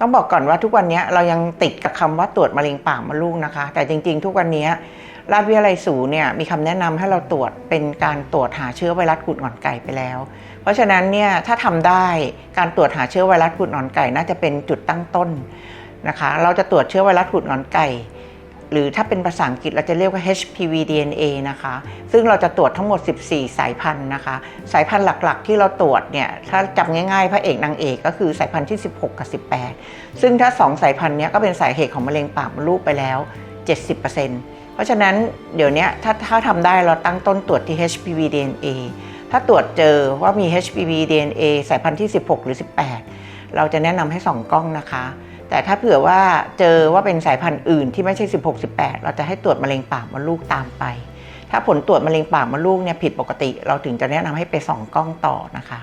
ต้องบอกก่อนว่าทุกวันนี้เรายังติดกับคำว่าตรวจมะเร็งปากมดลูกนะคะ แต่จริง ๆ ทุกวันนี้ราชวิทยาลัยสูเนี่ยมีคำแนะนำให้เราตรวจเป็นการตรวจหาเชื้อไวรัสกุดหงอนไก่ไปแล้ว เพราะฉะนั้นเนี่ยถ้าทำได้การตรวจหาเชื้อไวรัสกุดหงอนไก่น่าจะเป็นจุดตั้งต้นนะคะ เราจะตรวจเชื้อไวรัสกุดหงอนไก่ หรือถ้าเป็นภาษาอังกฤษเราจะเรียกว่า HPV DNA นะคะ ซึ่งเราจะตรวจทั้งหมด 14 สายพันธุ์นะคะ สายพันธุ์หลักๆ ที่เราตรวจเนี่ย ถ้าจำง่ายๆ พระเอกนางเอกก็คือสายพันธุ์ที่ 16 กับ 18 ซึ่งถ้า 2 สายพันธุ์นี้ก็เป็นสาเหตุของมะเร็งปากมดลูกไปแล้ว 70%เพราะฉะนั้นเดี๋ยวนี้ถ้าถ้าทำได้เราตั้งต้นตรวจที่ HPV DNA ถ้าตรวจเจอว่ามี HPV DNA สายพันธุ์ที่ 16 หรือ 18 เราจะแนะนำให้ส่องกล้องนะคะ แต่ถ้าเผื่อว่าเจอว่าเป็นสายพันธุ์อื่นที่ไม่ใช่ 16 18 เราจะให้ตรวจมะเร็งปากมดลูกตามไป ถ้าผลตรวจมะเร็งปากมดลูกเนี่ยผิดปกติ เราถึงจะแนะนำให้ไปส่องกล้องต่อนะคะ